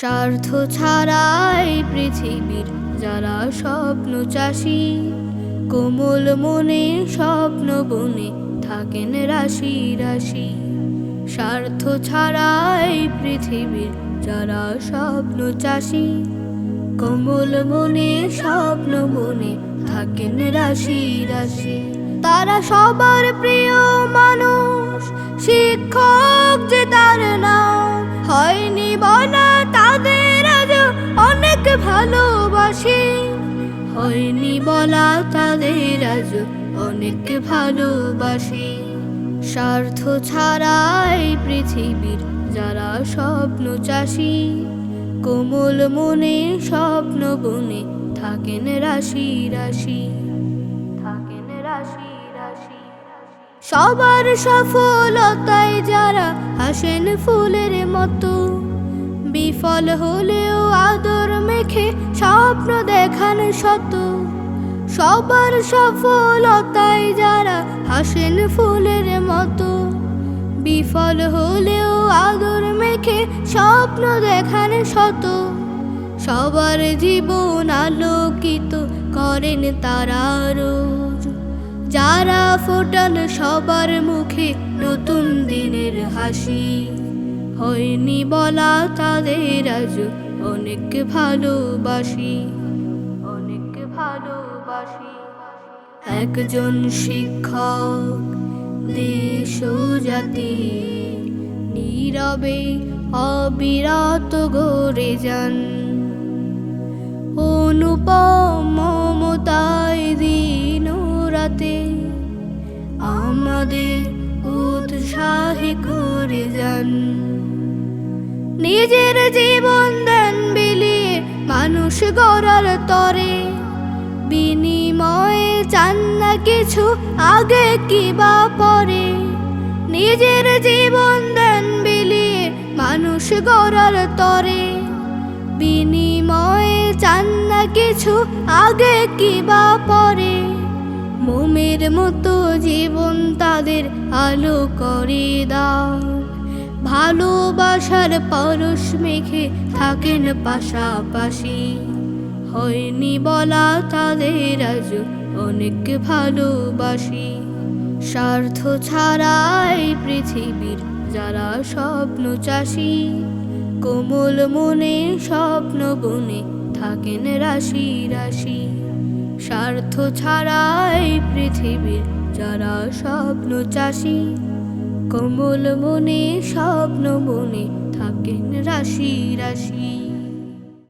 স্বার্থ ছাড়াই পৃথিবীর যারা স্বপ্ন চাষী। কোমল মনে স্বপ্ন বনে থাকেন রাশি রাশি। স্বার্থ ছাড়াই পৃথিবীর যারা স্বপ্ন চাষী। কোমল মনে স্বপ্ন মনে থাকেন রাশি রাশি। তারা সবার প্রিয় মানুষ, শিক্ষক যে তার নাম। হয়নি বলা তাদের আজ অনেক ভালোবাসি। স্বার্থ ছাড়াই পৃথিবীর যারা স্বপ্ন চাষী, কোমল মনে স্বপ্ন বনে থাকেন রাশি রাশি, থাকেন রাশি রাশি। সবার সফলতায় যারা হাসেন ফুলের মতো, বিফল হলেও আদর মেখে স্বপ্ন দেখান শত, সবার সফলতায় যারা হাসেন ফুলের মতো, বিফল হলেও আদর মেখে স্বপ্ন দেখান শত, সবার জীবন আলোকিত করেন তারা রোজ। যারা ফোটান সবার মুখে নতুন দিনের হাসি, হয়নি বলা তাদের আজ অনেক ভালোবাসি। অনেক ভালোবাসি। একজন শিক্ষক দেশ জাতি নীরবে, অবিরত গড়ে যান। অনুপম মমতায় দিন রাতে আমাদের উৎসাহী করে যান। নিজের জীবন মানুষ গড়ার তরে, বিনিময়ে চান না কিছু, আগে কি বা পরে। নিজের জীবন দেন বিলিয়ে মানুষ গড়ার তরে, বিনিময়ে চান না কিছু, আগে কি বা পরে। মোমের মতো জীবন তাদের আলো করে দাও। ভালোবাসার পরশ মেখে থাকেন পাশাপাশি। হয়নি বলা তাদের আজ অনেক ভালোবাসি। স্বার্থ ছাড়াই পৃথিবীর যারা স্বপ্ন চাষী, কোমল মনে স্বপ্ন বনে থাকেন রাশি রাশি। স্বার্থ ছাড়াই পৃথিবীর যারা স্বপ্ন চাষী কোমল মনে স্বপ্ন বনে থাকেন রাশি রাশি।